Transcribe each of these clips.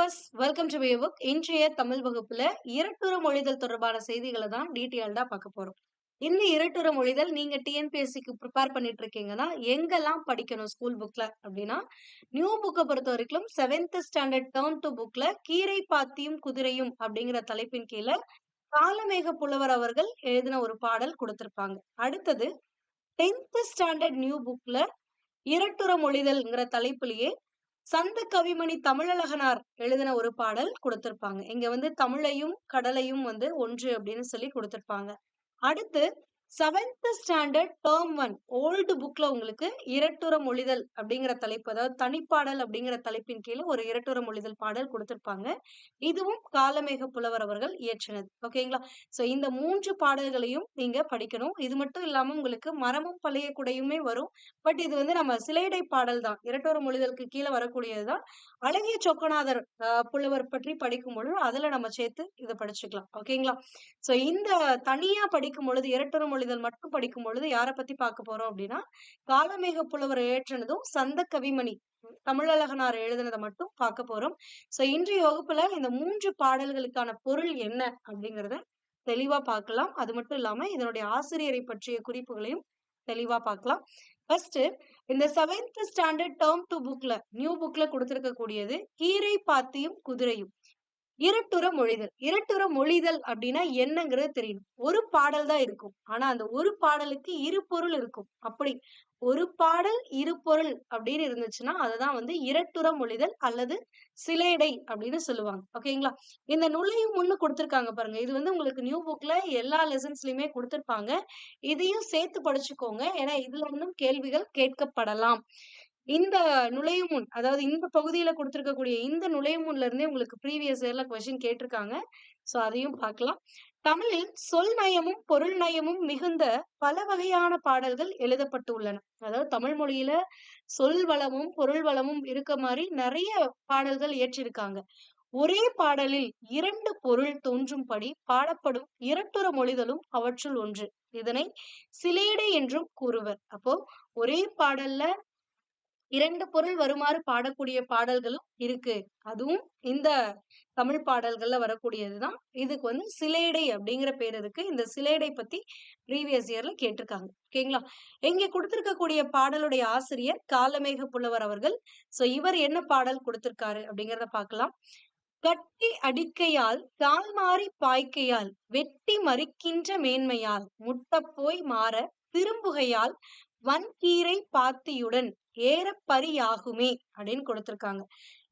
Viewers welcome to book இன்றைய தமிழ் வகுப்புல இரட்டுற மொழிதல் தொடர்பான செய்திகளை தான் டீட்டெயில்டா பார்க்க போறோம். இந்த இரட்டுற மொழிதல் நீங்க டிஎன்பிஎஸ்சிக்கு ப்ரிப்பேர் பண்ணிட்டு இருக்கீங்கன்னா எங்கெல்லாம் படிக்கணும் ஸ்கூல் புக்ல அப்படின்னா நியூ புக்கை பொறுத்த வரைக்கும் செவன்த் ஸ்டாண்டர்ட் டேர்ம் டு புக்ல கீரை பாத்தியும் குதிரையும் அப்படிங்கிற தலைப்பின் கீழே காலமேக புலவர் அவர்கள் எழுதின ஒரு பாடல் கொடுத்திருப்பாங்க. அடுத்தது டென்த் ஸ்டாண்டர்ட் நியூ புக்ல இரட்டுற மொழிதல்ங்கிற தலைப்புலயே சந்த கவிமணி தமிழழகனார் எழுதின ஒரு பாடல் கொடுத்திருப்பாங்க. இங்க வந்து தமிழையும் கடலையும் வந்து ஒன்று அப்படின்னு சொல்லி கொடுத்திருப்பாங்க. அடுத்து seventh standard term one old புக்ல உங்களுக்கு இரட்டுற மொழிதல் அப்படிங்கிற தலைப்பு அதாவது தனிப்பாடல் அப்படிங்கிற தலைப்பின் கீழே ஒரு இரட்டுற மொழிதல் பாடல் கொடுத்திருப்பாங்க. இதுவும் காலமேக புலவர் அவர்கள் இயற்றினது. ஓகேங்களா சோ இந்த மூன்று பாடல்களையும் நீங்க படிக்கணும். இது மட்டும் இல்லாம உங்களுக்கு மரமும் பழைய குடையுமே வரும். பட் இது வந்து நம்ம சிலைடை பாடல் தான். இரட்டுற மொழிதலுக்கு கீழே வரக்கூடியதுதான் அழகிய சொக்கநாதர் புலவர் பற்றி படிக்கும் பொழுது அதுல நம்ம சேர்த்து இதை படிச்சுக்கலாம். ஓகேங்களா சோ இந்த தனியா படிக்கும் பொழுது இரட்டுற பொழிதல் மட்டும் படிக்கும் பொழுது யாரை பத்தி பார்க்க போறோம் அப்படின்னா காலமேக புலவர் ஏற்றினதும் சந்த கவிமணி தமிழழகனார் எழுதினதை மட்டும் பார்க்க போறோம். சோ இன்றைய வகுப்புல இந்த மூன்று பாடல்களுக்கான பொருள் என்ன அப்படிங்கிறத தெளிவா பார்க்கலாம். அது மட்டும் இல்லாம இதனுடைய ஆசிரியரை பற்றிய குறிப்புகளையும் தெளிவா பார்க்கலாம். ஃபர்ஸ்ட் இந்த செவன்த் ஸ்டாண்டர்ட் டேர்ம் டூ புக்ல நியூ புக்ல கொடுத்திருக்க கூடியது கீரை பாத்தியும் குதிரையும். இருட்டுற மொழிதல். இரட்டுற மொழிதல் அப்படின்னா என்னங்கிறது தெரியணும். ஒரு பாடல் தான் இருக்கும். ஆனா அந்த ஒரு பாடலுக்கு இரு பொருள் இருக்கும். அப்படி ஒரு பாடல் இரு பொருள் அப்படின்னு இருந்துச்சுன்னா அதுதான் வந்து இரட்டுற மொழிதல் அல்லது சிலேடை அப்படின்னு சொல்லுவாங்க. ஓகேங்களா? இந்த நுழையும் முன்னு கொடுத்துருக்காங்க பாருங்க. இது வந்து உங்களுக்கு நியூ புக்ல எல்லா லெசன்ஸ்லயுமே கொடுத்துருப்பாங்க. இதையும் சேர்த்து படிச்சுக்கோங்க. ஏன்னா இதுல இருந்தும் கேள்விகள் கேட்கப்படலாம். இந்த நுழைவுமுன் அதாவது இந்த பகுதியில கொடுத்துருக்கக்கூடிய இந்த நுழைவுமுன்ல இருந்தே உங்களுக்கு ப்ரீவியஸ் இயர்ல கொஸ்டின் கேட்டிருக்காங்க. சோ அதையும் பார்க்கலாம். தமிழில் சொல் நயமும் பொருள் நயமும் மிகுந்த பல வகையான பாடல்கள் எழுதப்பட்டு உள்ளன. அதாவது தமிழ் மொழியில சொல் வளமும் பொருள் வளமும் இருக்க மாதிரி நிறைய பாடல்கள் இயற்றிருக்காங்க. ஒரே பாடலில் இரண்டு பொருள் தோன்றும்படி பாடப்படும் இரட்டுற மொழிதலும் அவற்றுள் ஒன்று. இதனை சிலேடை என்றும் கூறுவர். அப்போ ஒரே பாடல்ல இரண்டு பொருள் வருமாறு பாடக்கூடிய பாடல்களும் இருக்கு. அதுவும் இந்த தமிழ் பாடல்கள்ல வரக்கூடியதுதான் இதுக்கு வந்து சிலேடை அப்படிங்கிற பேர் இருக்கு. இந்த சிலேடை பத்தி ப்ரீவியஸ் இயர்ல கேட்டிருக்காங்க. ஓகேங்களா இங்க கொடுத்திருக்கக்கூடிய பாடலுடைய ஆசிரியர் காலமேக புலவர் அவர்கள். சோ இவர் என்ன பாடல் கொடுத்திருக்காரு அப்படிங்கிறத பார்க்கலாம். கட்டி அடிக்கையால் கால் மாறி பாய்க்கையால் வெட்டி மறிக்கின்ற மேன்மையால் முட்டப்போய் மாற திரும்புகையால் வன்கீரை பாத்தியுடன் ஏறப்பரியாகுமே அப்படின்னு கொடுத்திருக்காங்க.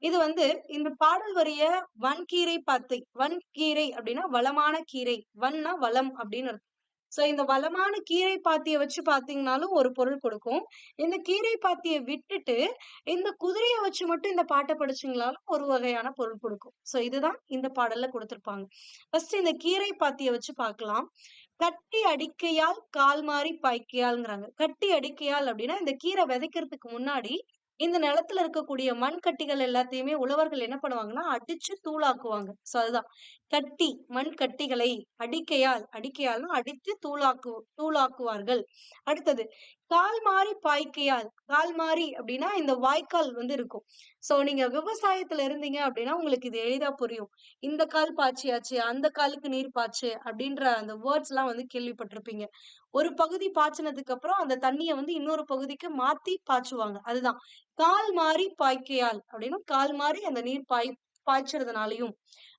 இது வந்து இந்த பாடல் வரிய வன்கீரை பாத்தை வன்கீரை அப்படின்னா வளமான கீரை வன்னா வளம் அப்படின்னு அர்த்தம். சோ இந்த வளமான கீரை பாத்திய வச்சு பாத்தீங்கன்னாலும் ஒரு பொருள் கொடுக்கும். இந்த கீரை பாத்திய விட்டுட்டு இந்த குதிரைய வச்சு மட்டும் இந்த பாட்டை படிச்சீங்களாலும் ஒரு வகையான பொருள் கொடுக்கும். சோ இதுதான் இந்த பாடல்ல கொடுத்திருப்பாங்க. ஃபர்ஸ்ட் இந்த கீரை பாத்திய வச்சு பார்க்கலாம் கட்டி அடிக்கையால் கால் மாறி பாய்க்கையால்ங்கிறாங்க கட்டி அடிக்கையால் அப்படின்னா இந்த கீரை விதைக்கிறதுக்கு முன்னாடி இந்த நிலத்துல இருக்கக்கூடிய மண் கட்டிகள் எல்லாத்தையுமே உழவர்கள் என்ன பண்ணுவாங்கன்னா அடிச்சு தூளாக்குவாங்க. சோ அதுதான். கட்டி மண் கட்டிகளை அடிக்கையால் அடிக்கையால்னா அடித்து தூளாக்கு தூளாக்குவார்கள். அடுத்தது கால் மாறி பாய்க்கையால் கால் மாறி அப்படின்னா இந்த வாய்க்கால் வந்து இருக்கும். சோ நீங்க விவசாயத்துல இருந்தீங்க அப்படின்னா உங்களுக்கு இது எளிதா புரியும். இந்த கால் பாய்ச்சியாச்சு அந்த காலுக்கு நீர் பாய்ச்சு அப்படின்ற அந்த வேர்ட்ஸ் எல்லாம் வந்து கேள்விப்பட்டிருப்பீங்க. ஒரு பகுதி பாய்ச்சினதுக்கு அப்புறம் அந்த தண்ணியை வந்து இன்னொரு பகுதிக்கு மாத்தி பாய்ச்சுவாங்க. அதுதான். கால் மாறி பாய்க்கையால் அப்படின்னு கால் மாறி அந்த நீர் பாய் பாய்ச்சறதுனாலையும்.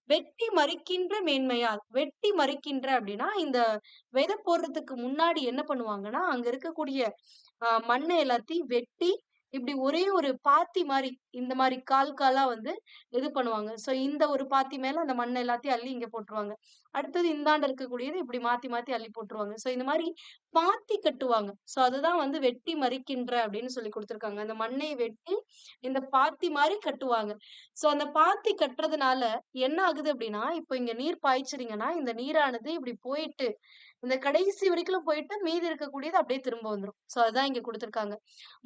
வெட்டி மறிக்கின்ற மேன்மையால். வெட்டி மறிக்கின்ற அப்படின்னா இந்த விதை போடுறதுக்கு முன்னாடி என்ன பண்ணுவாங்கன்னா அங்க இருக்கக்கூடிய ஆஹ் மண்ணை எல்லாத்தையும் வெட்டி இப்படி ஒரே ஒரு பாத்தி மாதிரி இந்த மாதிரி கால் காலா வந்து இது பண்ணுவாங்க. சோ இந்த ஒரு பாத்தி மேல அந்த மண்ணை எல்லாத்தையும் அள்ளி இங்க போட்டுருவாங்க. அடுத்தது இந்தாண்ட இருக்கக்கூடியது இப்படி மாத்தி மாத்தி அள்ளி போட்டுருவாங்க. ஸோ இந்த மாதிரி பாத்தி கட்டுவாங்க. ஸோ அதுதான் வந்து வெட்டி மறிக்கின்ற அப்படின்னு சொல்லி கொடுத்துருக்காங்க. அந்த மண்ணை வெட்டி இந்த பாத்தி மாதிரி கட்டுவாங்க. சோ அந்த பாத்தி கட்டுறதுனால என்ன ஆகுது அப்படின்னா இப்போ இங்க நீர் பாய்ச்சிறீங்கன்னா இந்த நீரானது இப்படி போயிட்டு இந்த கடைசி வரைக்கும் போயிட்டு மீதி இருக்கக்கூடியது அப்படியே திரும்ப வந்துடும் சோ அதுதான் இங்க கொடுத்துருக்காங்க.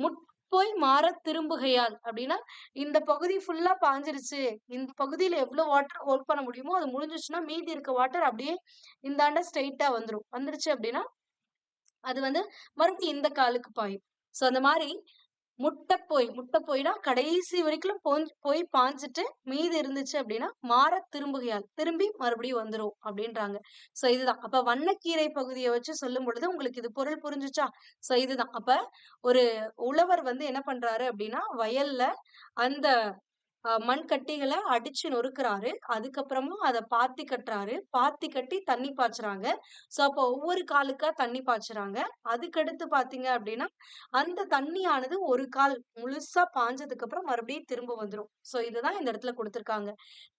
முட் போய் மாற திரும்புகையால் அப்படின்னா இந்த பகுதி ஃபுல்லா பாஞ்சிருச்சு. இந்த பகுதியில எவ்வளவு வாட்டர் ஹோல்ட் பண்ண முடியுமோ அது முடிஞ்சிச்சுன்னா மீதி இருக்க வாட்டர் அப்படியே இந்தாண்ட ஸ்ட்ரைட்டா வந்துரும். வந்துருச்சு அப்படின்னா அது வந்து மறுபடியும் இந்த காலுக்கு பாயும். சோ அந்த மாதிரி முட்டைப்போய் முட்டைப்போய்னா கடைசி வரைக்கும் போய் போய் பாஞ்சுட்டு மீதி இருந்துச்சு அப்படின்னா மாற திரும்புகையால் திரும்பி மறுபடியும் வந்துடும் அப்படின்றாங்க. சோ இதுதான். அப்ப வண்ணக்கீரை பகுதியை வச்சு சொல்லும் பொழுது உங்களுக்கு இது பொருள் புரிஞ்சுச்சா? சோ இதுதான். அப்ப ஒரு உழவர் வந்து என்ன பண்றாரு அப்படின்னா வயல்ல அந்த மண் கட்டிகளை அடிச்சு நொறுக்கிறாரு. அதுக்கப்புறமா அதை பாத்தி கட்டுறாரு. பாத்தி கட்டி தண்ணி பாய்ச்சுறாங்க. ஸோ அப்போ ஒவ்வொரு காலுக்கா தண்ணி பாய்ச்சுறாங்க. அதுக்கடுத்து பாத்தீங்க அப்படின்னா அந்த தண்ணியானது ஒரு கால் முழுசா பாஞ்சதுக்கு அப்புறம் மறுபடியும் திரும்ப வந்துடும் ஸோ இதுதான் இந்த இடத்துல கொடுத்துருக்காங்க.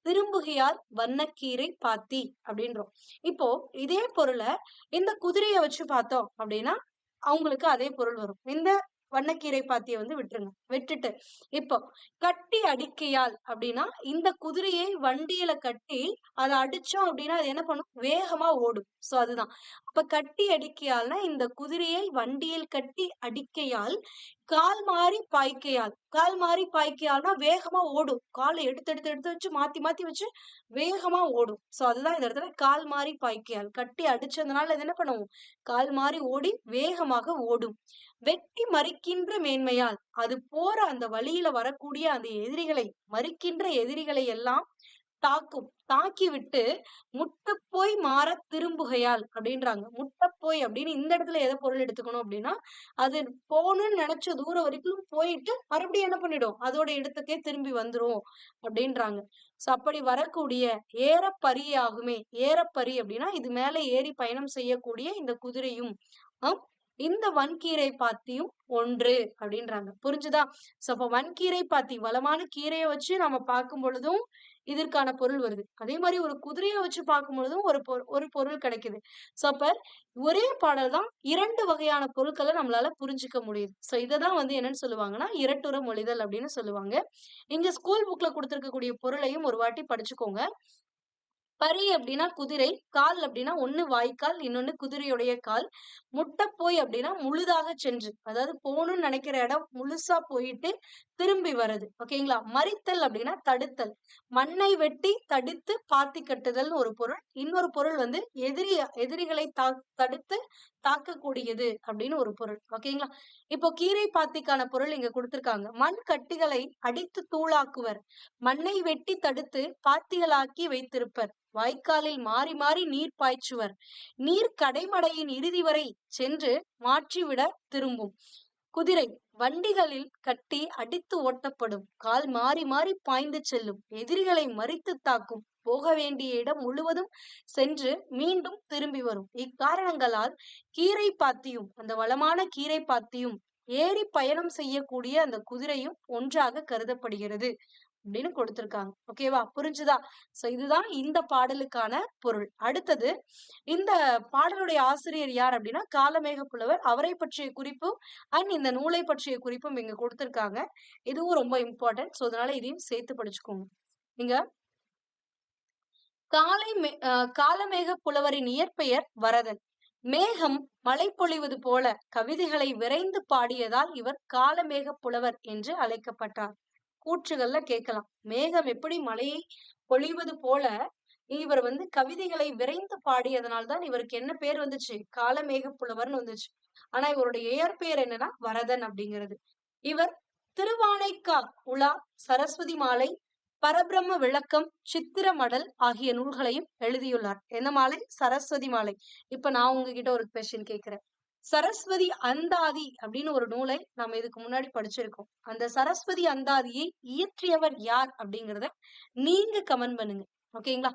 திரும்புகையால் வண்ணக்கீரை பாத்தி அப்படின்றோம். இப்போ இதே பொருளை இந்த குதிரையை வச்சு பார்த்தோம் அப்படின்னா அவங்களுக்கு அதே பொருள் வரும். இந்த வண்ணக்கீரை பாத்தியை வந்து விட்டுருங்க. விட்டுட்டு இப்போ கட்டி அடிக்கையால் அப்படின்னா இந்த குதிரையை வண்டியில கட்டி அதை அடிச்சோம் அப்படின்னா அது என்ன பண்ணும்? வேகமா ஓடும். சோ அதுதான். அப்ப கட்டி அடிக்கையால்னா இந்த குதிரையை வண்டியில் கட்டி அடிக்கையால் கால் மாறி பாய்க்கையால் கால் மாறி பாய்க்கையால்னா வேகமா ஓடும். காலை எடுத்து எடுத்து எடுத்து வச்சு மாத்தி மாத்தி வச்சு வேகமா ஓடும். சோ அதுதான் இந்த இடத்துல கால் மாறி பாய்க்கையால். கட்டி அடிச்சதுனால அது என்ன பண்ணுவோம் கால் மாறி ஓடி வேகமாக ஓடும். வெட்டி மறிக்கின்ற மேன்மையால் அது போற அந்த வழியில வரக்கூடிய அந்த எதிரிகளை மறிக்கின்ற எதிரிகளை எல்லாம் தாக்கும். தாக்கி விட்டு முட்டப்போய் மாற திரும்புகையால் அப்படின்றாங்க. முட்டப்போய் அப்படின்னு இந்த இடத்துல எதை பொருள் எடுத்துக்கணும் அப்படின்னா அது போகணும்னு நினைச்ச தூரம் வரைக்கும் போயிட்டு மறுபடியும் என்ன பண்ணிடும்? அதோட இடத்துக்கே திரும்பி வந்துரும் அப்படின்றாங்க. சோ அப்படி வரக்கூடிய ஏறப்பரியாகுமே. ஏறப்பரி அப்படின்னா இது மேல ஏறி பயணம் செய்யக்கூடிய இந்த குதிரையும் இந்த வன்கீரை பாத்தியும் ஒன்று அப்படின்றாங்க. புரிஞ்சுதா? சோ அப்ப வன்கீரை பாத்தி வளமான கீரையை வச்சு நம்ம பார்க்கும் பொழுதும் இதற்கான பொருள் வருது. அதே மாதிரி ஒரு குதிரையை வச்சு பார்க்கும் பொழுதும் ஒரு ஒரு பொருள் கிடைக்குது. சோ அப்ப ஒரே பாடல் தான் இரண்டு வகையான பொருட்களை நம்மளால புரிஞ்சுக்க முடியுது. சோ இததான் வந்து என்னன்னு சொல்லுவாங்கன்னா இரட்டுற மொழிதல் அப்படின்னு சொல்லுவாங்க. இங்க ஸ்கூல் புக்ல கொடுத்துருக்கக்கூடிய பொருளையும் ஒரு வாட்டி படிச்சுக்கோங்க. பரி அப்படின்னா குதிரை கால் அப்படின்னா ஒண்ணு வாய்க்கால் இன்னொன்னு குதிரையுடைய கால். முட்டை போய் அப்படின்னா முழுதாக சென்று அதாவது போகணும்னு நினைக்கிற இடம் முழுசா போயிட்டு திரும்பி வர்றது. ஓகேங்களா மறித்தல் அப்படின்னா தடுத்தல். மண்ணை வெட்டி தடுத்து பாத்தி கட்டுதல்னு ஒரு பொருள். இன்னொரு பொருள் வந்து எதிரி எதிரிகளை தா தடுத்து தாக்கக்கூடியது அப்படின்னு ஒரு பொருள். ஓகேங்களா இப்போ கீரை பாத்திக்கான பொருள் இங்க கொடுத்திருக்காங்க. மண் கட்டிகளை அடித்து தூளாக்குவர். மண்ணை வெட்டி தடுத்து பாத்திகளாக்கி வைத்திருப்பர். வாய்க்காலில் மாறி மாறி நீர் பாய்ச்சுவர். நீர் கடைமடையின் இறுதி வரை சென்று மாற்றிவிட திரும்பும். குதிரை வண்டிகளில் கட்டி அடித்து ஓட்டப்படும். கால் மாறி மாறி பாய்ந்து செல்லும். எதிரிகளை மறித்து தாக்கும். போக வேண்டிய இடம் முழுவதும் சென்று மீண்டும் திரும்பி வரும். இக்காரணங்களால் கீரை பாத்தியும் அந்த வளமான கீரை பாத்தியும் ஏறி பயணம் செய்யக்கூடிய அந்த குதிரையும் ஒன்றாக கருதப்படுகிறது. அப்படின்னு கொடுத்திருக்காங்க. ஓகேவா புரிஞ்சுதா? சோ இதுதான் இந்த பாடலுக்கான பொருள். அடுத்தது இந்த பாடலுடைய ஆசிரியர் யார் அப்படின்னா காலமேக புலவர். அவரை பற்றிய குறிப்பும் அண்ட் இந்த நூலை பற்றிய குறிப்பும் இங்க கொடுத்திருக்காங்க. இதுவும் ரொம்ப இம்பார்ட்டன்ட் ஸோ அதனால இதையும் சேர்த்து படிச்சுக்கோங்க. நீங்க காலை மே காலமேக புலவரின் இயற்பெயர் வரதன். மேகம் மழை பொழிவது போல கவிதைகளை விரைந்து பாடியதால் இவர் காலமேக புலவர் என்று அழைக்கப்பட்டார். கூற்றுகள்ல கேட்கலாம். மேகம் எப்படி மழையை பொழிவது போல இவர் வந்து கவிதைகளை விரைந்து பாடியதனால்தான் இவருக்கு என்ன பேர் வந்துச்சு? காலமேக புலவர்னு வந்துச்சு. ஆனா இவருடைய இயற்பெயர் என்னன்னா வரதன் அப்படிங்கிறது. இவர் திருவானைக்கா உலா சரஸ்வதி மாலை பரபிரம்ம விளக்கம் சித்திர மடல் ஆகிய நூல்களையும் எழுதியுள்ளார். என்ன மாலை? சரஸ்வதி மாலை. இப்ப நான் உங்ககிட்ட ஒரு கொஸ்டின் கேட்கிறேன். சரஸ்வதி அந்தாதி அப்படின்னு ஒரு நூலை நம்ம இதுக்கு முன்னாடி படிச்சிருக்கோம். அந்த சரஸ்வதி அந்தாதியை இயற்றியவர் யார் அப்படிங்கறத நீங்க கமெண்ட் பண்ணுங்க. ஓகேங்களா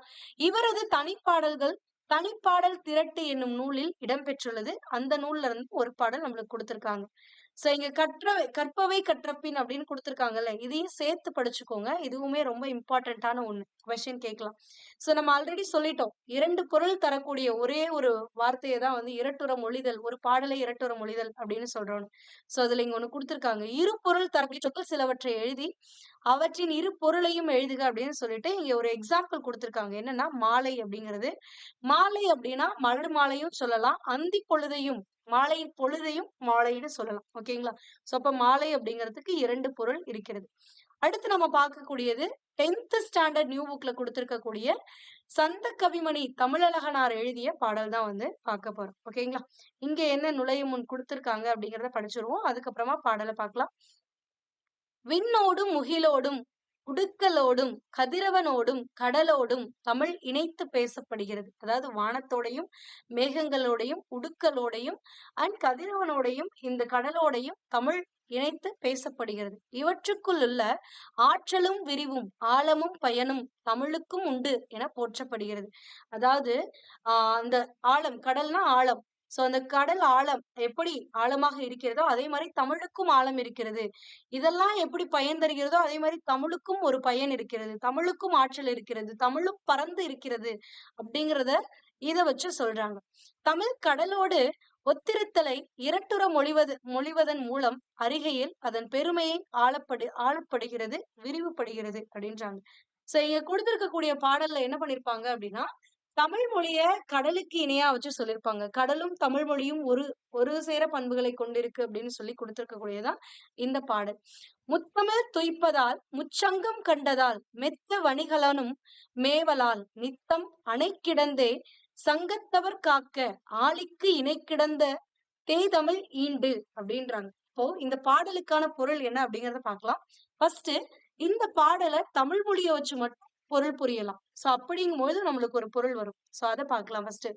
இவரது தனிப்பாடல்கள் தனிப்பாடல் திரட்டு என்னும் நூலில் இடம்பெற்றுள்ளது அந்த நூல்ல இருந்து ஒரு பாடல் நம்மளுக்கு கொடுத்திருக்காங்க. சோ இங்க கற்றவை கற்பவை கற்றப்பின் அப்படின்னு கொடுத்துருக்காங்கல்ல இதையும் சேர்த்து படிச்சுக்கோங்க. இதுவுமே ரொம்ப இம்பார்ட்டண்ட்டான ஒண்ணு கொஸ்டின் கேட்கலாம். சோ நம்ம ஆல்ரெடி சொல்லிட்டோம். இரண்டு பொருள் தரக்கூடிய ஒரே ஒரு வார்த்தையை தான் வந்து இரட்டுற மொழிதல் ஒரு பாடலை இரட்டுற மொழிதல் அப்படின்னு சொல்றோம். சோ அதுல இங்க ஒண்ணு கொடுத்துருக்காங்க. இரு பொருள் தரக்கூடிய சொற்கள் சிலவற்றை எழுதி அவற்றின் இரு பொருளையும் எழுதுக அப்படின்னு சொல்லிட்டு இங்க ஒரு எக்ஸாம்பிள் கொடுத்துருக்காங்க. என்னன்னா மாலை அப்படிங்கிறது. மாலை அப்படின்னா மலர் மாலையும் சொல்லலாம். அந்தி பொழுதையும் மாலை பொழுதையும் மாலைன்னு சொல்லலாம். ஓகேங்களா? சோ அப்ப மாலை அப்படிங்கிறதுக்கு இரண்டு பொருள் இருக்கிறது. அடுத்து நம்ம பார்க்கக்கூடியது டென்த் ஸ்டாண்டர்ட் நியூ புக்ல கொடுத்துருக்கக்கூடிய சந்த கவிமணி தமிழழகனார் எழுதிய பாடல் தான் வந்து பார்க்க போறோம். ஓகேங்களா? இங்க என்ன நுழைய முன் கொடுத்துருக்காங்க அப்படிங்கறத படிச்சிருவோம். அதுக்கப்புறமா பாடலை பார்க்கலாம். விண்ணோடும் முகிலோடும் உடுக்கலோடும் கதிரவனோடும் கடலோடும் தமிழ் இணைத்து பேசப்படுகிறது. அதாவது வானத்தோடையும் மேகங்களோடையும் உடுக்கலோடையும் அண்ட் கதிரவனோடையும் இந்த கடலோடையும் தமிழ் இணைத்து பேசப்படுகிறது. இவற்றுக்குள் உள்ள ஆற்றலும் விரிவும் ஆழமும் பயனும் தமிழுக்கும் உண்டு என போற்றப்படுகிறது. அதாவது ஆஹ் அந்த ஆழம் கடல்னா ஆழம். சோ அந்த கடல் ஆழம் எப்படி ஆழமாக இருக்கிறதோ அதே மாதிரி தமிழுக்கும் ஆழம் இருக்கிறது. இதெல்லாம் எப்படி பயன் தருகிறதோ அதே மாதிரி தமிழுக்கும் ஒரு பயன் இருக்கிறது. தமிழுக்கும் ஆற்றல் இருக்கிறது. தமிழும் பறந்து இருக்கிறது அப்படிங்கிறத இத வச்சு சொல்றாங்க. தமிழ் கடலோடு ஒத்திருத்தலை இரட்டுற மொழிவது மொழிவதன் மூலம் அருகையில் அதன் பெருமையை ஆளப்படு ஆளப்படுகிறது விரிவுபடுகிறது அப்படின்றாங்க. சோ இங்க கொடுத்திருக்கக்கூடிய பாடல்ல என்ன பண்ணிருப்பாங்க அப்படின்னா தமிழ் மொழிய கடலுக்கு இணையா வச்சு சொல்லியிருப்பாங்க கடலும் தமிழ் மொழியும் ஒரு ஒரு சேர பண்புகளை கொண்டிருக்கு அப்படின்னு சொல்லி கொடுத்திருக்கக்கூடியதான் இந்த பாடல். முத்தமிழ் துய்ப்பதால் முச்சங்கம் கண்டதால் மெத்த வணிகலனும் மேவலால் நித்தம் அணை கிடந்தே சங்கத்தவர் காக்க ஆளிக்கு இணை கிடந்த தேய்தமிழ் ஈண்டு அப்படின்றாங்க. இப்போ இந்த பாடலுக்கான பொருள் என்ன அப்படிங்கறத பார்க்கலாம். ஃபர்ஸ்ட் இந்த பாடலை தமிழ் மொழியை வச்சு மட்டும் பொருள் புரியலாம். சோ அப்படிங்கும்போது நம்மளுக்கு ஒரு பொருள் வரும். சோ அதை பார்க்கலாம் ஃபர்ஸ்ட்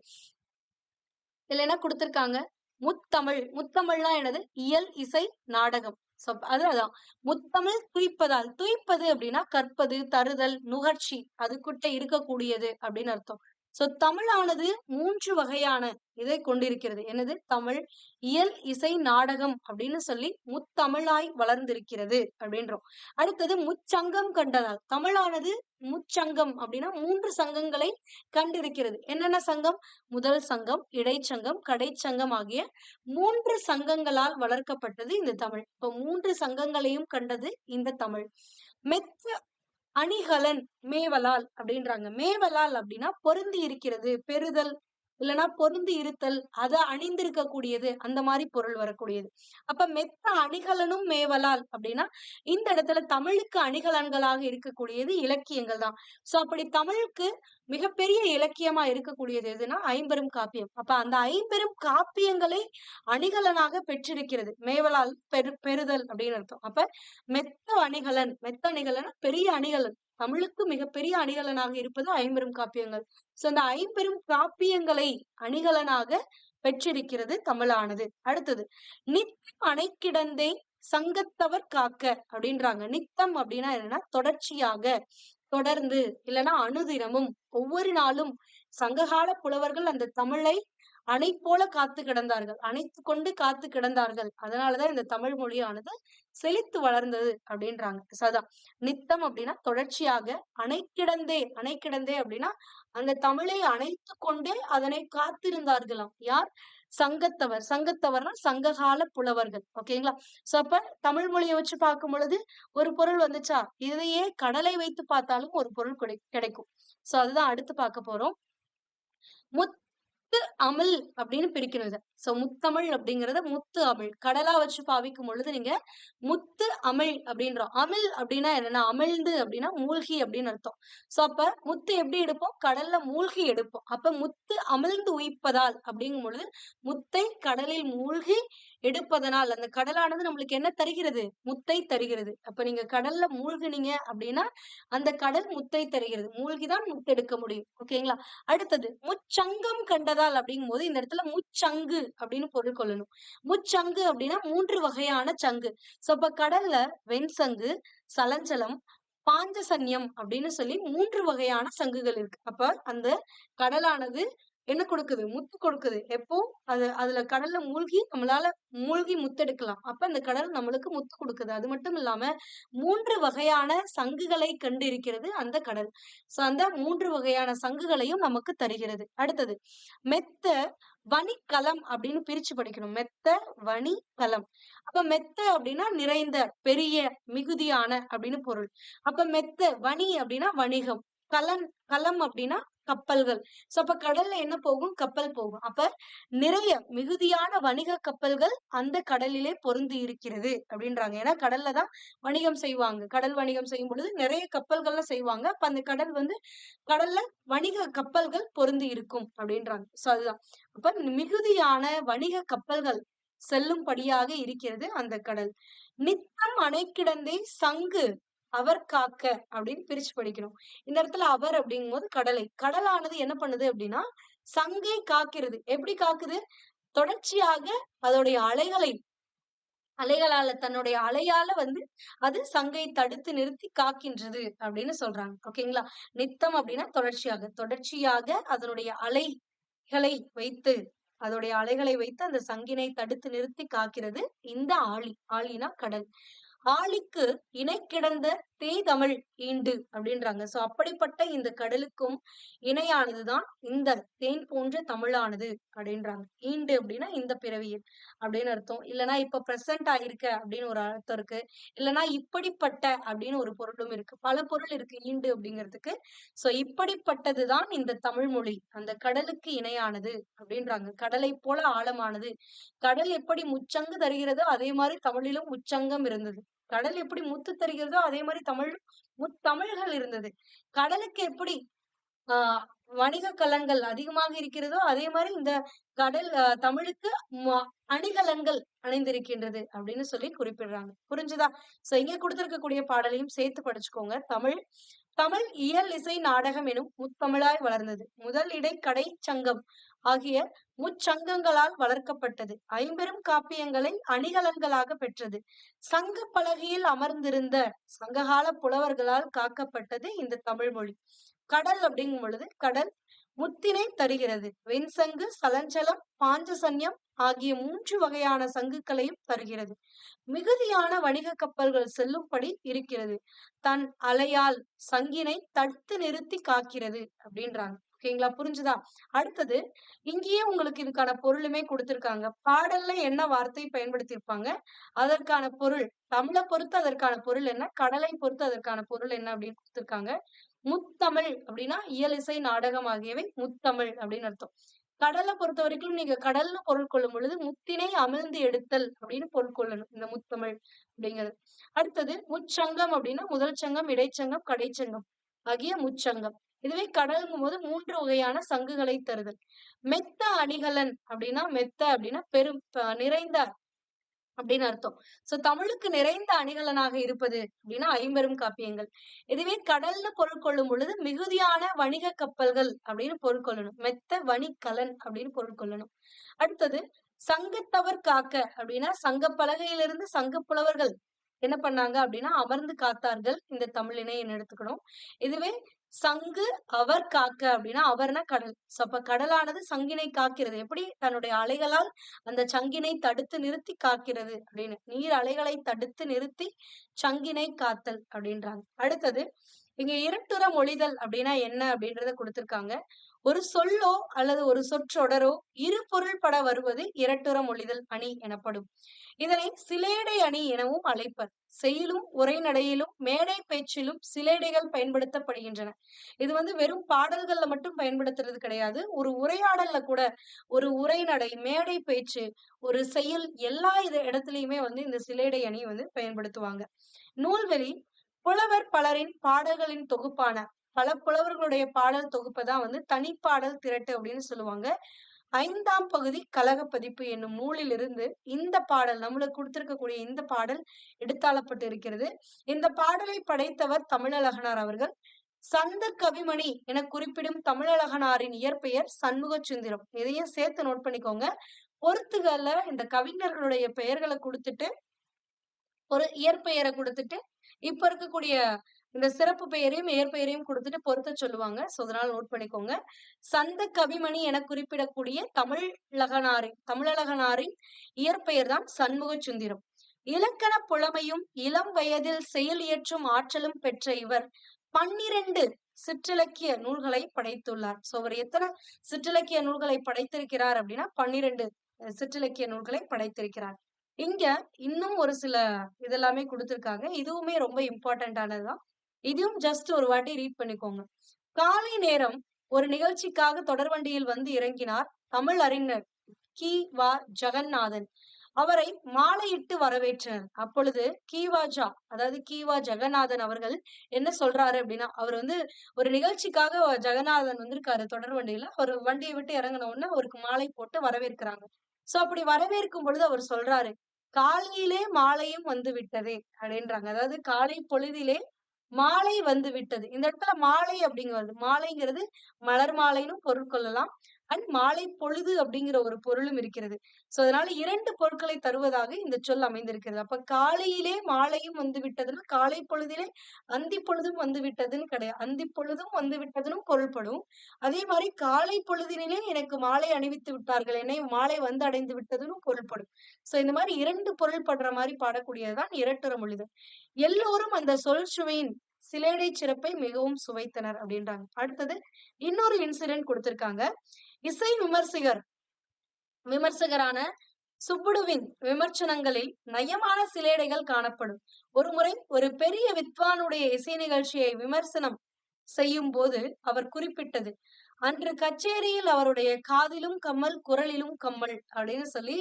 இதுல என்ன கொடுத்திருக்காங்க? முத்தமிழ். முத்தமிழ்னா என்னது? இயல் இசை நாடகம். சோ அது அதான். முத்தமிழ் துய்ப்பதால். துய்ப்பது அப்படின்னா கற்பது தருதல் நுகர்ச்சி. அதுக்குட்ட இருக்கக்கூடியது அப்படின்னு அர்த்தம். சோ தமிழானது மூன்று வகையான இதை கொண்டிருக்கிறது. என்னது? தமிழ் இயல் இசை நாடகம் அப்படின்னு சொல்லி முத்தமிழாய் வளர்ந்திருக்கிறது அப்படின்றோம். அடுத்தது முச்சங்கம் கண்டதால். தமிழானது முச்சங்கம் அப்படின்னா மூன்று சங்கங்களை கண்டிருக்கிறது. என்னென்ன சங்கம்? முதல் சங்கம் இடைச்சங்கம் கடைச்சங்கம் ஆகிய மூன்று சங்கங்களால் வளர்க்கப்பட்டது இந்த தமிழ். இப்போ மூன்று சங்கங்களையும் கண்டது இந்த தமிழ். மெத்த அணிகலன் மேவலால் அப்படின்றாங்க. மேவலால் அப்படின்னா பொருந்தி இருக்கிறது பெறுதல் இல்லைன்னா பொருந்து இருத்தல் அதை அணிந்திருக்க கூடியது அந்த மாதிரி பொருள் வரக்கூடியது. அப்ப மெத்த அணிகலனும் மேவலால் அப்படின்னா இந்த இடத்துல தமிழுக்கு அணிகலன்களாக இருக்கக்கூடியது இலக்கியங்கள் தான். சோ அப்படி தமிழுக்கு மிகப்பெரிய இலக்கியமா இருக்கக்கூடியது எதுனா ஐம்பெரும் காப்பியம். அப்ப அந்த ஐம்பெரும் காப்பியங்களை அணிகலனாக பெற்றிருக்கிறது. மேவலால் பெரு பெறுதல் அப்படின்னு அர்த்தம். அப்ப மெத்த அணிகலன் மெத்த அணிகலன் பெரிய அணிகலன். தமிழுக்கு மிகப்பெரிய அணிகலனாக இருப்பது ஐம்பெரும் காப்பியங்கள். சோ அந்த ஐம்பெரும் காப்பியங்களை அணிகலனாக பெற்றிருக்கிறது தமிழானது. அடுத்தது நித்தம் அணைக்கிடந்தே சங்கத்தவர் காக்க அப்படின்றாங்க. நித்தம் அப்படின்னா என்னன்னா தொடர்ச்சியாக தொடர்ந்து இல்லைன்னா அனுதினமும் ஒவ்வொரு நாளும் சங்ககால புலவர்கள் அந்த தமிழை அணை போல காத்து கிடந்தார்கள். அணைத்து கொண்டு காத்து கிடந்தார்கள். அதனாலதான் இந்த தமிழ் மொழியானது செழித்து வளர்ந்தது அப்படின்றாங்க. சதா நித்தம் அப்படின்னா தொடர்ச்சியாக அணை கிடந்தே அணை கிடந்தே அப்படின்னா அந்த தமிழை அணைத்து கொண்டே அதனை காத்திருந்தார்களாம். யார்? சங்கத்தவர். சங்கத்தவர்னா சங்ககால புலவர்கள். ஓகேங்களா? சோ அப்ப தமிழ் மொழியை வச்சு பார்க்கும் பொழுது ஒரு பொருள் வந்துச்சா? இதையே கடலை வைத்து பார்த்தாலும் ஒரு பொருள் கிடைக்கும். சோ அதுதான் அடுத்து பார்க்க போறோம். முத் அமிழ் அப்படின்னு பிரிக்கணும் இதை சோ முத்தமிழ் அப்படிங்கறத முத்து அமிழ். கடலா வச்சு பாவிக்கும் பொழுது நீங்க முத்து அமிழ் அப்படின்றோம். அமிழ் அப்படின்னா என்னன்னா அமிழ்ந்து அப்படின்னா மூழ்கி அப்படின்னு அர்த்தம். சோ அப்ப முத்து எப்படி எடுப்போம்? கடல்ல மூழ்கி எடுப்போம். அப்ப முத்து அமிழ்ந்து உயிப்பதால் அப்படிங்கும் பொழுது முத்தை கடலில் மூழ்கி எடுப்பதனால் அந்த கடலானது நம்மளுக்கு என்ன தருகிறது? முத்தை தருகிறது. அப்ப நீங்க கடல்ல மூழ்கினீங்க அப்படின்னா அந்த கடல் முத்தை தருகிறது. மூழ்கிதான் முத்தெடுக்க முடியும். ஓகேங்களா அடுத்தது முச்சங்கம் கண்டதால் அப்படிங்கும் போது இந்த இடத்துல முச்சங்கு அப்படின்னு பொருள் கொள்ளணும். முச்சங்கு அப்படின்னா மூன்று வகையான சங்கு. சோ அப்ப கடல்ல வெண்சங்கு சலஞ்சலம் பாஞ்சசன்யம் அப்படின்னு சொல்லி மூன்று வகையான சங்குகள் இருக்கு. அப்ப அந்த கடலானது என்ன கொடுக்குது முத்து கொடுக்குது. எப்போ? அது அதுல கடல்ல மூழ்கி நம்மளால மூழ்கி முத்தெடுக்கலாம். அப்ப அந்த கடல் நம்மளுக்கு முத்து கொடுக்குது. அது மட்டும் இல்லாம மூன்று வகையான சங்குகளை கண்டு இருக்கிறது அந்த கடல். சோ அந்த மூன்று வகையான சங்குகளையும் நமக்கு தருகிறது. அடுத்தது மெத்த வணிகலம் அப்படின்னு பிரிச்சு படிக்கணும். மெத்த வணி கலம் அப்ப மெத்த அப்படின்னா நிறைந்த பெரிய மிகுதியான அப்படின்னு பொருள். அப்ப மெத்த வணி அப்படின்னா வணிகம். கலன் களம் அப்படின்னா கப்பல்கள். சோ அப்ப கடல்ல என்ன போகும்? கப்பல் போகும். அப்ப நிறைய மிகுதியான வணிக கப்பல்கள் அந்த கடலிலே பொருந்து இருக்கிறது அப்படின்றாங்க. ஏன்னா கடல்ல தான் வணிகம் செய்வாங்க. கடல் வணிகம் செய்யும் பொழுது நிறைய கப்பல்கள்லாம் செய்வாங்க. அப்ப அந்த கடல் வந்து கடல்ல வணிக கப்பல்கள் பொருந்து இருக்கும் அப்படின்றாங்க. சோ அதுதான். அப்ப மிகுதியான வணிக கப்பல்கள் செல்லும்படியாக இருக்கிறது அந்த கடல். நித்தம் அணை கிடந்தே சங்கு அவர் காக்க அப்படின்னு பிரிச்சு படிக்கணும். இந்த இடத்துல அவர் அப்படிங்கும் போது கடலை. கடலானது என்ன பண்ணுது அப்படின்னா சங்கை காக்கிறது. எப்படி காக்குது? தொடர்ச்சியாக அதோடைய அலைகளை அலைகளால தன்னுடைய அலையால வந்து அது சங்கை தடுத்து நிறுத்தி காக்கின்றது அப்படின்னு சொல்றாங்க. ஓகேங்களா நித்தம் அப்படின்னா தொடர்ச்சியாக தொடர்ச்சியாக அதனுடைய அலைகளை வைத்து அதோடைய அலைகளை வைத்து அந்த சங்கினை தடுத்து நிறுத்தி காக்கிறது இந்த ஆழி. ஆழினா கடல். ஆழிக்கு இணை கிடந்த தேய்தமிழ் ஈண்டு அப்படின்றாங்க. சோ அப்படிப்பட்ட இந்த கடலுக்கும் இணையானதுதான் இந்த தேன் போன்ற தமிழானது அப்படின்றாங்க. ஈண்டு அப்படின்னா இந்த பிறவியில் அப்படின்னு அர்த்தம். இல்லைன்னா இப்ப பிரசன்ட் ஆயிருக்க அப்படின்னு ஒரு அர்த்தம் இருக்கு. இல்லைன்னா இப்படிப்பட்ட அப்படின்னு ஒரு பொருளும் இருக்கு. பல பொருள் இருக்கு ஈண்டு அப்படிங்கிறதுக்கு. சோ இப்படிப்பட்டதுதான் இந்த தமிழ் மொழி. அந்த கடலுக்கு இணையானது அப்படின்றாங்க. கடலை போல ஆழமானது. கடல் எப்படி முச்சங்கு தருகிறதோ அதே மாதிரி தமிழிலும் உச்சங்கம் இருந்தது. கடல் எப்படி முத்து தருகிறதோ அதே மாதிரி தமிழ் முத்தமிழ்கள் இருந்தது. கடலுக்கு எப்படி ஆஹ் வணிக கலங்கள் அதிகமாக இருக்கிறதோ அதே மாதிரி இந்த கடல் தமிழுக்கு அணிகலங்கள் அணிந்திருக்கின்றது அப்படின்னு சொல்லி குறிப்பிடுறாங்க. புரிஞ்சுதா? சோ இங்க கொடுத்திருக்கக்கூடிய பாடலையும் சேர்த்து படிச்சுக்கோங்க. தமிழ் தமிழ் இயல் இசை நாடகம் எனும் முத்தமிழாய் வளர்ந்தது. முதல் இடை கடை சங்கம் ஆகிய முச்சங்கங்களால் வளர்க்கப்பட்டது. ஐம்பெரும் காப்பியங்களை அணிகலன்களாக பெற்றது. சங்க பலகையில் அமர்ந்திருந்த சங்ககால புலவர்களால் காக்கப்பட்டது இந்த தமிழ் மொழி கடல் அப்படிங்கும் பொழுது கடல் முத்தினை தருகிறது. வெண்சங்கு சலஞ்சலம் பாஞ்சசன்யம் ஆகிய மூன்று வகையான சங்குகளையும் தருகிறது. மிகுதியான வணிக கப்பல்கள் செல்லும்படி இருக்கிறது. தன் அலையால் சங்கினை தடுத்து நிறுத்தி காக்கிறது அப்படின்றாங்க. ஓகேங்களா? புரிஞ்சுதா? அடுத்தது இங்கேயே உங்களுக்கு இதுக்கான பொருளுமே கொடுத்திருக்காங்க. பாடல்ல என்ன வார்த்தை பயன்படுத்தியிருப்பாங்க? அதற்கான பொருள் தமிழை பொறுத்து அதற்கான பொருள் என்ன? கடலை பொறுத்து அதற்கான பொருள் என்ன அப்படின்னு கொடுத்திருக்காங்க? முத்தமிழ் அப்படின்னா இயலிசை நாடகம் ஆகியவை முத்தமிழ் அப்படின்னு அர்த்தம். கடலை பொறுத்த வரைக்கும் நீங்க கடல்னு பொருள் கொள்ளும் பொழுது முத்தினை அமிழ்ந்து எடுத்தல் அப்படின்னு பொருள் கொள்ளணும் இந்த முத்தமிழ் அப்படிங்கிறது. அடுத்தது முச்சங்கம் அப்படின்னா முதல் சங்கம் இடைச்சங்கம் கடைச்சங்கம் ஆகிய முச்சங்கம். இதுவே கடல்ங்கும் போது மூன்று வகையான சங்குகளை தருதல். மெத்த அணிகலன் அப்படின்னா மெத்த அப்படின்னா பெரும் நிறைந்த அப்படின்னு அர்த்தம். சோ தமிழுக்கு நிறைந்த அணிகலனாக இருப்பது அப்படின்னா ஐம்பெரும் காப்பியங்கள். இதுவே கடல்னு பொருள் கொள்ளும் பொழுது மிகுதியான வணிக கப்பல்கள் அப்படின்னு பொருள் கொள்ளணும். மெத்த வணிகலன் அப்படின்னு பொருள் கொள்ளணும். அடுத்தது சங்கத்தவர் காக்க அப்படின்னா சங்க பலகையிலிருந்து சங்க புலவர்கள் என்ன பண்ணாங்க அப்படின்னா அமர்ந்து காத்தார்கள். இந்த தமிழினை என்ன எடுத்துக்கணும். இதுவே சங்கு அவர் காக்க அப்படின்னா அவர்னா கடல். அப்ப கடலானது சங்கினை காக்கிறது. எப்படி? தன்னுடைய அலைகளால் அந்த சங்கினை தடுத்து நிறுத்தி காக்கிறது அப்படின்னு. நீர் அலைகளை தடுத்து நிறுத்தி சங்கினை காத்தல் அப்படின்றாங்க. அடுத்தது இங்க இருட்டுற மொழிதல் அப்படின்னா என்ன அப்படின்றத கொடுத்திருக்காங்க. ஒரு சொல்லோ அல்லது ஒரு சொற்றொடரோ இரு பொருள்பட வருவது இரட்டுற மொழிதல் அணி எனப்படும். இதனை சிலேடை அணி எனவும் அழைப்பர். செயலும் உரைநடையிலும் மேடை பேச்சிலும் சிலேடைகள் பயன்படுத்தப்படுகின்றன. இது வந்து வெறும் பாடல்கள்ல மட்டும் பயன்படுத்துறது கிடையாது. ஒரு உரையாடல்ல கூட ஒரு உரைநடை மேடை பேச்சு ஒரு செயல் எல்லா இது இடத்துலயுமே வந்து இந்த சிலேடை அணி வந்து பயன்படுத்துவாங்க. நூல்வெளி புலவர் பலரின் பாடல்களின் தொகுப்பான பல புலவர்களுடைய பாடல் தொகுப்பை தான் வந்து தனிப்பாடல் திரட்டு அப்படின்னு சொல்லுவாங்க. ஐந்தாம் பகுதி கலக பதிப்பு என்னும் நூலிலிருந்து இந்த பாடல் நம்மளுக்கு கொடுத்திருக்கக்கூடிய இந்த பாடல் எடுத்தாளப்பட்டு இருக்கிறது. இந்த பாடலை படைத்தவர் தமிழழகனார் அவர்கள். சந்த கவிமணி என குறிப்பிடும் தமிழழகனாரின் இயற்பெயர் சண்முக சுந்தரம் இதையும் சேர்த்து நோட் பண்ணிக்கோங்க. பொறுத்துகள்ல இந்த கவிஞர்களுடைய பெயர்களை கொடுத்துட்டு ஒரு இயற்பெயரை கொடுத்துட்டு இப்ப இருக்கக்கூடிய இந்த சிறப்பு பெயரையும் பெயரையும் கொடுத்துட்டு பொருத்த சொல்லுவாங்க. சோ அதனால நோட் பண்ணிக்கோங்க. சந்த கவிமணி என குறிப்பிடக்கூடிய தமிழகனாரின் தமிழழகனாரின் இயற்பெயர் தான் சண்முக சுந்தரம் இலக்கண புலமையும் இளம் வயதில் செயல் இயற்றும் ஆற்றலும் பெற்ற இவர் பன்னிரண்டு சிற்றிலக்கிய நூல்களை படைத்துள்ளார். சோ அவர் எத்தனை சிற்றிலக்கிய நூல்களை படைத்திருக்கிறார் அப்படின்னா பன்னிரண்டு அஹ், சிற்றிலக்கிய நூல்களை படைத்திருக்கிறார். இங்க இன்னும் ஒரு சில இதெல்லாமே கொடுத்திருக்காங்க. இதுவுமே ரொம்ப இம்பார்ட்டன்டானதுதான் இதையும் ஜஸ்ட் ஒரு வாட்டி ரீட் பண்ணிக்கோங்க. காலை நேரம் ஒரு நிகழ்ச்சிக்காக தொடர்வண்டியில் வந்து இறங்கினார் தமிழ் அறிஞர் கி. வா. ஜெகநாதன். அவரை மாலையிட்டு வரவேற்றனர் அப்பொழுது கீவாஜா அதாவது கீவா ஜெகநாதன் அவர்கள் என்ன சொல்றாரு அப்படின்னா அவர் வந்து ஒரு நிகழ்ச்சிக்காக ஜெகநாதன் வந்திருக்காரு தொடர் வண்டியில. அவர் வண்டியை விட்டு இறங்கின உடனே அவருக்கு மாலை போட்டு வரவேற்கிறாங்க. சோ அப்படி வரவேற்கும் பொழுது அவர் சொல்றாரு காலையிலே மாலையும் வந்து விட்டதே அப்படின்றாங்க. அதாவது காலை பொழுதிலே மாலை வந்து விட்டது. இந்த இடத்துல மாலை அப்படிங்கிறது மாலைங்கிறது மலர் மாலைன்னு பொருள் கொள்ளலாம். அண்ட் மாலை பொழுது அப்படிங்கிற ஒரு பொருளும் இருக்கிறது. சோ அதனால இரண்டு பொருட்களை தருவதாக இந்த சொல் அமைந்திருக்கிறது. அப்ப காலையிலே மாலையும் வந்து விட்டதுன்னு காலை பொழுதிலே அந்தி பொழுதும் வந்து விட்டதுன்னு கிடையாது. அந்தி பொழுதும் வந்து விட்டதுன்னு பொருள்படும். அதே மாதிரி காலை பொழுதினிலே எனக்கு மாலை அணிவித்து விட்டார்கள். என்னை மாலை வந்து அடைந்து விட்டதுன்னு பொருள்படும். சோ இந்த மாதிரி இரண்டு பொருள் படுற மாதிரி பாடக்கூடியதுதான் இரட்டுற மொழிதல். எல்லோரும் அந்த சொல் சுவையின் சிலேடை சிறப்பை மிகவும் சுவைத்தனர் அப்படின்றாங்க. அடுத்தது இன்னொரு இன்சிடென்ட் கொடுத்திருக்காங்க. இசை விமர்சகர் விமர்சகரான சுப்புடுவின் விமர்சனங்களில் நயமான சிலேடைகள் காணப்படும். ஒருமுறை ஒரு பெரிய வித்வானுடைய இசை நிகழ்ச்சியை விமர்சனம் செய்யும் போது அவர் குறிப்பிட்டது அன்று கச்சேரியில் அவருடைய காதிலும் கம்மல் குரலிலும் கம்மல் அப்படின்னு சொல்லி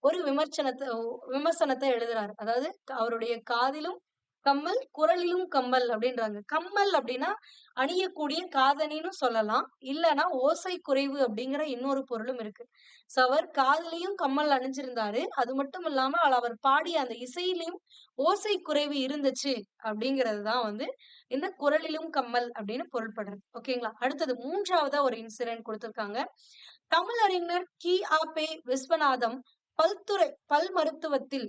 ஒரு விமர்சனத்தை விமர்சனத்தை எழுதுறாரு. அதாவது அவருடைய காதிலும் கம்மல் குரலிலும் கம்மல் அப்படின்றாங்க. கம்மல் அப்படின்னா அணியக்கூடிய காதணின்னு சொல்லலாம். இல்லைன்னா ஓசை குறைவு அப்படிங்கிற இன்னொரு பொருளும் இருக்கு. ஸோ அவர் காதலையும் கம்மல் அணிஞ்சிருந்தாரு. அது மட்டும் இல்லாம அவர் பாடிய அந்த இசையிலையும் ஓசை குறைவு இருந்துச்சு அப்படிங்கிறது தான் வந்து இந்த குரலிலும் கம்மல் அப்படின்னு பொருள்படுறது ஓகேங்களா? அடுத்தது மூன்றாவதா ஒரு இன்சிடென்ட் கொடுத்திருக்காங்க. தமிழறிஞர் கி. ஆ. பே. விஸ்வநாதம் பல்துறை பல் மருத்துவத்தில்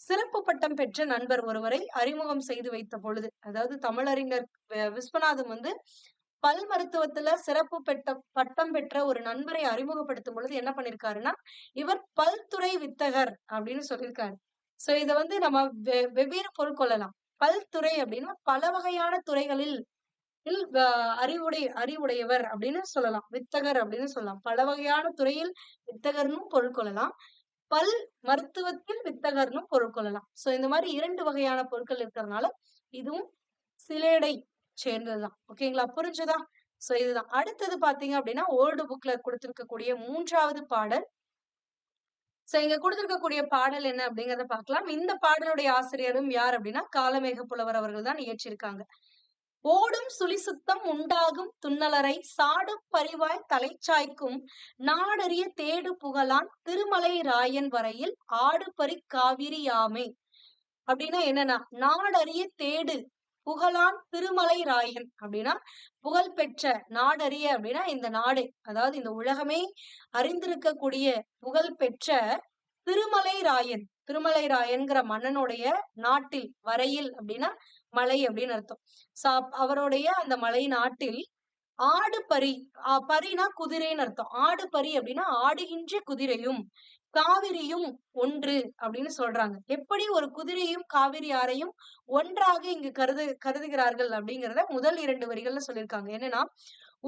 சிறப்பு பட்டம் பெற்ற நண்பர் ஒருவரை அறிமுகம் செய்து வைத்த பொழுது அதாவது தமிழறிஞர் விஸ்வநாதன் வந்து பல் மருத்துவத்துல சிறப்பு பெற்ற பட்டம் பெற்ற ஒரு நண்பரை அறிமுகப்படுத்தும் பொழுது என்ன பண்ணிருக்காருன்னா இவர் பல்துறை வித்தகர் அப்படின்னு சொல்லியிருக்காரு சோ இத வந்து நம்ம வெவ்வேறு பொருள் கொள்ளலாம். பல்துறை அப்படின்னா பல வகையான துறைகளில் அறிவுடை அறிவுடையவர் அப்படின்னு சொல்லலாம். வித்தகர் அப்படின்னு சொல்லலாம். பல வகையான துறையில் வித்தகர்னும் பொருள் கொள்ளலாம். பல் மருத்துவத்தில் வித்தகர்னும் பொருள் கொள்ளலாம். சோ இந்த மாதிரி இரண்டு வகையான பொருட்கள் இருக்கிறதுனால இதுவும் சிலேடை சேர்ந்ததுதான். ஓகேங்களா புரிஞ்சுதா? சோ இதுதான். அடுத்தது பாத்தீங்க அப்படின்னா ஓல்டு புக்ல கொடுத்திருக்கக்கூடிய மூன்றாவது பாடல். சோ இங்க கொடுத்திருக்கக்கூடிய பாடல் என்ன அப்படிங்கறத பாக்கலாம் இந்த பாடலுடைய ஆசிரியரும் யார் அப்படின்னா காலமேக புலவர் அவர்கள் தான் இயற்றிருக்காங்க. ஓடும் சுழி சுத்தம் உண்டாகும் துன்னலரை சாடு பரிவாய் தலைச்சாய்க்கும். நாடறிய தேடு புகழான் திருமலை ராயன் வரையில் ஆடு பரி காவிரி யாமே. அப்படின்னா என்னன்னா நாடறிய தேடு புகழான் திருமலை ராயன். அப்படின்னா புகழ் பெற்ற நாடறிய அப்படின்னா இந்த நாடு. அதாவது இந்த உலகமே அறிந்திருக்கக்கூடிய புகழ் பெற்ற திருமலை ராயன். திருமலை ராயன்கிற மன்னனுடைய நாட்டில் வரையில் அப்படின்னா மலை அப்படின்னு அர்த்தம். சோ அவருடைய அந்த மலை நாட்டில் ஆடு பரி பரினா குதிரைன்னு அர்த்தம். ஆடு பரி அப்படின்னா ஆடுகின்ற குதிரையும் காவிரியும் ஒன்று அப்படின்னு சொல்றாங்க. எப்படி ஒரு குதிரையும் காவிரி ஆறையும் ஒன்றாக இங்கு கருது கருதுகிறார்கள் அப்படிங்கிறத முதல் இரண்டு வரிகள்ல சொல்லியிருக்காங்க. என்னன்னா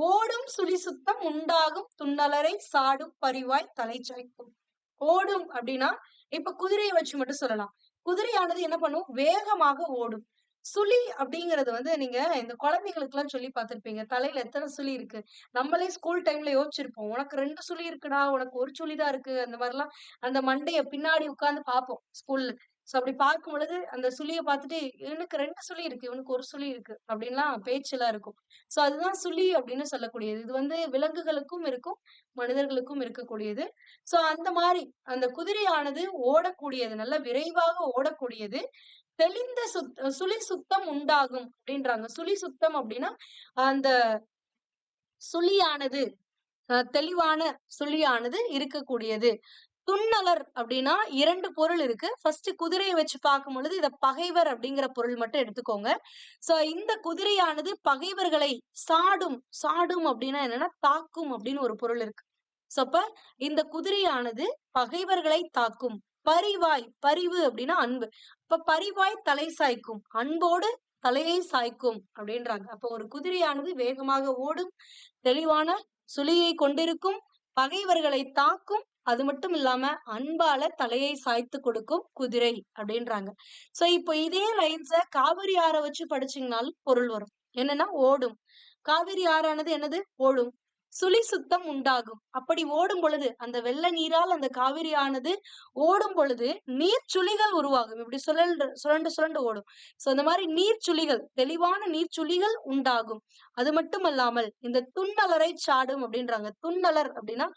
ஓடும் சுழி சுத்தம் உண்டாகும் துண்ணலரை சாடும் பரிவாய் தலை சாய்க்கும் ஓடும் அப்படின்னா இப்ப குதிரையை வச்சு மட்டும் சொல்லலாம். குதிரையானது என்ன பண்ணும்? வேகமாக ஓடும். சுழி அப்படிங்கறது வந்து நீங்க இந்த குழந்தைகளுக்கு எல்லாம் சொல்லி பார்த்திருப்பீங்க. தலையில எத்தனை சுழி இருக்கு? நம்மளே ஸ்கூல் டைம்ல யோசிச்சிருப்போம். உனக்கு ரெண்டு சுழி இருக்குடா உனக்கு ஒரு சுழிதான் இருக்கு. அந்த மாதிரி எல்லாம் அந்த மண்டைய பின்னாடி உட்கார்ந்து பார்ப்போம் ஸ்கூல்ல சோ அப்படி பார்க்கும் பொழுது அந்த சுழியை பார்த்துட்டு இவனுக்கு ரெண்டு சுழி இருக்கு இவனுக்கு ஒரு சுழி இருக்கு. அப்படின்லாம் பேச்செல்லாம் இருக்கும். சோ அதுதான் சுழி அப்படின்னு சொல்லக்கூடியது. இது வந்து விலங்குகளுக்கும் இருக்கும் மனிதர்களுக்கும் இருக்கக்கூடியது. சோ அந்த மாதிரி அந்த குதிரையானது ஓடக்கூடியது நல்ல விரைவாக ஓடக்கூடியது. தெளிந்த சுத் சுழி சுத்தம் உண்டாகும் அப்படின்றாங்க. சுழி சுத்தம் அப்படின்னா அந்த சுழியானது தெளிவான சுழியானது இருக்கக்கூடியது. துண்ணலர் அப்படின்னா இரண்டு பொருள் இருக்கு. ஃபர்ஸ்ட் குதிரையை வச்சு பார்க்கும் பொழுது இதை பகைவர் அப்படிங்கிற பொருள் மட்டும் எடுத்துக்கோங்க. சோ இந்த குதிரையானது பகைவர்களை சாடும் சாடும் அப்படின்னா என்னன்னா தாக்கும் அப்படின்னு ஒரு பொருள் இருக்கு. சோ அப்ப இந்த குதிரையானது பகைவர்களை தாக்கும். பரிவாய் பரிவு அப்படின்னா அன்பு. இப்ப பரிவாய் தலை சாய்க்கும். அன்போடு தலையை சாய்க்கும் அப்படின்றாங்க. அப்ப ஒரு குதிரையானது வேகமாக ஓடும். தெளிவான சுழியை கொண்டிருக்கும். பகைவர்களை தாக்கும். அது மட்டும் இல்லாம அன்பால தலையை சாய்த்து கொடுக்கும் குதிரை அப்படின்றாங்க. சோ இப்போ இதே லைன்ஸ காவிரி ஆற வச்சு படிச்சீங்கனாலும் பொருள் வரும். என்னன்னா ஓடும். காவிரி ஆறானது என்னது? ஓடும். சுழி சுத்தம் உண்டாகும். அப்படி ஓடும் பொழுது அந்த வெள்ள நீரால் அந்த காவிரி ஆனது ஓடும் பொழுது நீர் சுழிகள் உருவாகும். இப்படி சுழன்று சுழண்டு சுழண்டு ஓடும். சோ அந்த மாதிரி நீர் சுழிகள் தெளிவான நீர் சுழிகள் உண்டாகும். அது மட்டுமல்லாமல் இந்த துண்ணலரை சாடும் அப்படின்றாங்க. துண்ணலர் அப்படின்னா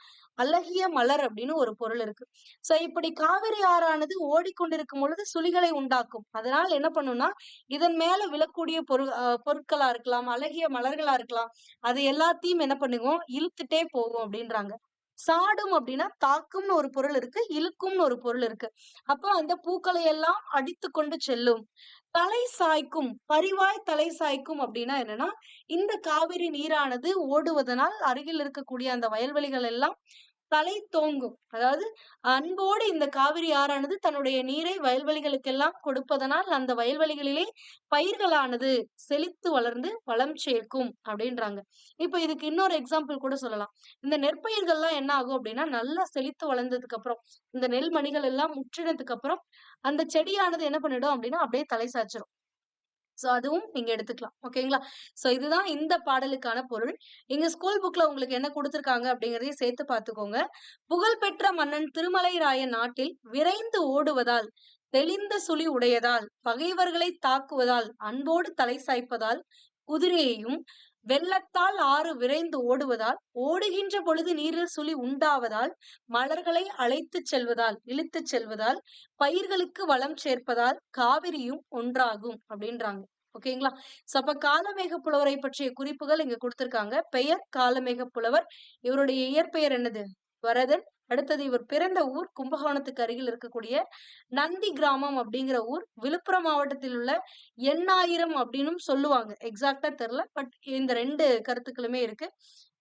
அழகிய மலர் அப்படின்னு ஒரு பொருள் இருக்கு. சோ இப்படி காவிரி ஆறானது ஓடிக்கொண்டிருக்கும் பொழுது சுழிகளை உண்டாக்கும். அதனால் என்ன பண்ணும்னா இதன் மேல விழக்கூடிய பொருள் பொருட்களா இருக்கலாம் அழகிய மலர்களா இருக்கலாம் அது எல்லாத்தையும் என்ன பண்ணுவோம்? இழுத்துட்டே போகும் அப்படின்றாங்க. சாடும் அப்படின்னா தாக்கும்னு ஒரு பொருள் இருக்கு இழுக்கும்னு ஒரு பொருள் இருக்கு. அப்போ அந்த பூக்களை எல்லாம் அடித்து கொண்டு செல்லும். தலை சாய்க்கும் பரிவாய் தலை சாய்க்கும் அப்படின்னா என்னன்னா இந்த காவிரி நீரானது ஓடுவதனால் அருகில் இருக்கக்கூடிய அந்த வயல்வெளிகள் எல்லாம் தலை தோங்கும். அதாவது அன்போடு இந்த காவிரி ஆறானது தன்னுடைய நீரை வயல்வெளிகளுக்கெல்லாம் கொடுப்பதனால் அந்த வயல்வெளிகளிலே பயிர்களானது செழித்து வளர்ந்து வளம் சேர்க்கும் அப்படின்றாங்க. இப்ப இதுக்கு இன்னொரு எக்ஸாம்பிள் கூட சொல்லலாம். இந்த நெற்பயிர்கள்லாம் என்ன ஆகும் அப்படின்னா நல்லா செழித்து வளர்ந்ததுக்கு அப்புறம் இந்த நெல் மணிகள் எல்லாம் முற்றினதுக்கு அப்புறம் அந்த செடியானது என்ன பண்ணிடும் அப்படின்னா அப்படியே தலை சாய்ச்சிரும். ஸோ அதுவும் நீங்க எடுத்துக்கலாம். ஓகேங்களா? சோ இதுதான் இந்த பாடலுக்கான பொருள். இங்க ஸ்கூல் புக்ல உங்களுக்கு என்ன கொடுத்துருக்காங்க அப்படிங்கிறதையும் சேர்த்து பார்த்துக்கோங்க. புகழ்பெற்ற மன்னன் திருமலை ராயன் நாட்டில் விரைந்து ஓடுவதால் தெளிந்த சுழி உடையதால் பகைவர்களை தாக்குவதால் அன்போடு தலை சாய்ப்பதால் குதிரையையும் வெள்ளத்தால் ஆறு விரைந்து ஓடுவதால் ஓடுகின்ற பொழுது நீரில் சுழி உண்டாவதால் மலர்களை அழைத்துச் செல்வதால் இழுத்துச் செல்வதால் பயிர்களுக்கு வளம் சேர்ப்பதால் காவிரியும் ஒன்றாகும் அப்படின்றாங்க. ஓகேங்களா? சோ அப்ப காலமேக புலவரை பற்றிய குறிப்புகள் இங்க கொடுத்திருக்காங்க. பெயர் காலமேக புலவர் இவருடைய இயற்பெயர் என்னது? வரதன். அடுத்தது இவர் பிறந்த ஊர் கும்பகோணத்துக்கு அருகில் இருக்கக்கூடிய நந்தி கிராமம் அப்படிங்கிற ஊர் விழுப்புரம் மாவட்டத்தில் உள்ள எண்ணாயிரம் அப்படின்னு சொல்லுவாங்க. எக்ஸாக்டா தெரியல பட் இந்த ரெண்டு கருத்துக்களுமே இருக்கு.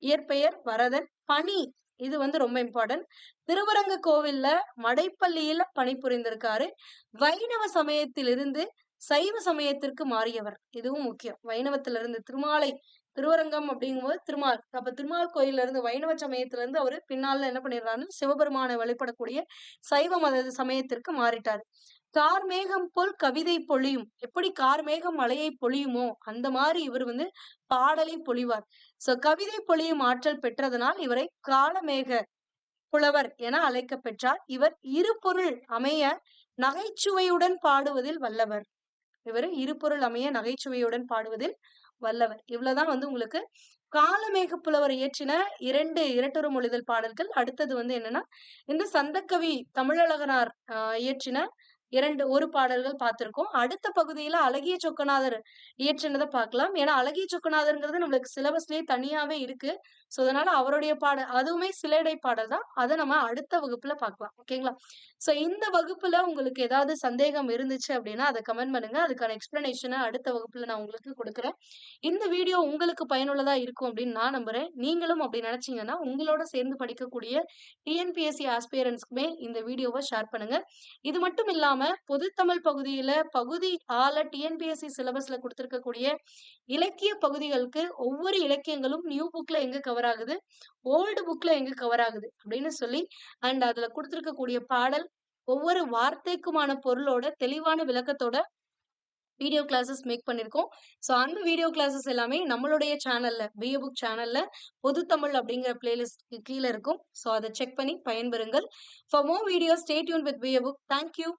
இயற்பெயர் வரதன் பனி இது வந்து ரொம்ப இம்பார்ட்டன்ட் திருவரங்க கோவில்ல மடைப்பள்ளியில பணிபுரிந்திருக்காரு வைணவ சமயத்திலிருந்து சைவ சமயத்திற்கு மாறியவர். இதுவும் முக்கியம். வைணவத்துல இருந்து திருமாலை திருவரங்கம் அப்படிங்கும்போது திருமால். அப்ப திருமால் கோயில்ல இருந்து வைணவ சமயத்துல இருந்து அவரு பின்னால என்ன பண்ணிடுறாருன்னு சிவபெருமானை வழிபடக்கூடிய சைவ மத சமயத்திற்கு மாறிட்டாரு. கார்மேகம் போல் கவிதை பொழியும். எப்படி கார்மேகம் மலையை பொழியுமோ அந்த மாதிரி இவர் வந்து பாடலை பொழிவார். சோ கவிதை பொழியும் ஆற்றல் பெற்றதனால் இவரை காலமேக புலவர் என அழைக்க பெற்றார் இவர் இரு பொருள் அமைய நகைச்சுவையுடன் பாடுவதில் வல்லவர். இவர் இருபொருள் அமைய நகைச்சுவையுடன் பாடுவதில் வல்லவர். இவ்வளவுதான் வந்து உங்களுக்கு காலமேக புலவர் இயற்றின இரண்டு இரட்டொரு மொழிதல் பாடல்கள். அடுத்தது வந்து என்னன்னா இந்த சந்தக்கவி தமிழழகனார் ஆஹ் இயற்றின இரண்டு ஒரு பாடல்கள் பார்த்திருக்கோம். அடுத்த பகுதியில அழகிய சொக்கநாதர் இயற்றினதை பார்க்கலாம். ஏன்னா அழகிய சொக்கநாதர்ங்கிறது நம்மளுக்கு சிலபஸ்லயே தனியாவே இருக்கு. சோ அதனால அவருடைய பாடல் அதுவுமே சிலேடை பாடல் தான். அதை நம்ம அடுத்த வகுப்புல பார்க்கலாம். ஓகேங்களா சோ இந்த வகுப்புல உங்களுக்கு ஏதாவது சந்தேகம் இருந்துச்சு அப்படின்னா அதை கமெண்ட் பண்ணுங்க. அதுக்கான எக்ஸ்பிளனேஷனை அடுத்த வகுப்புல நான் உங்களுக்கு கொடுக்குறேன். இந்த வீடியோ உங்களுக்கு பயனுள்ளதா இருக்கும் அப்படின்னு நான் நம்புறேன். நீங்களும் அப்படி நினைச்சீங்கன்னா உங்களோட சேர்ந்து படிக்கக்கூடிய டிஎன்பிஎஸ்சி ஆஸ்பியரன்ஸ்க்குமே இந்த வீடியோவை ஷேர் பண்ணுங்க. இது மட்டும் இல்லாம பொதுத்தமிழ் பகுதியில பகுதி ஆல டிஎன்பிஎஸ்சி சிலபஸ்ல கொடுத்திருக்கக்கூடிய இலக்கிய பகுதிகளுக்கு ஒவ்வொரு இலக்கியங்களும் நியூ புக்ல எங்க கவர் கவர் ஆகுது. ஓல்டு புக்ல எங்க கவர் ஆகுது? அப்படின்னு சொல்லி அண்ட் அதுல கொடுத்துருக்கக்கூடிய பாடல் ஒவ்வொரு வார்த்தைக்குமான பொருளோட தெளிவான விளக்கத்தோட வீடியோ கிளாஸஸ் மேக் பண்ணியிருக்கோம் ஸோ அந்த வீடியோ கிளாஸஸ் எல்லாமே நம்மளுடைய சேனல்ல பிஏ புக் சேனல்ல பொது தமிழ் அப்படிங்கிற பிளேலிஸ்ட் கீழே இருக்கும். ஸோ அதை செக் பண்ணி பயன்பெறுங்கள். For more video stay tune with BA book thank you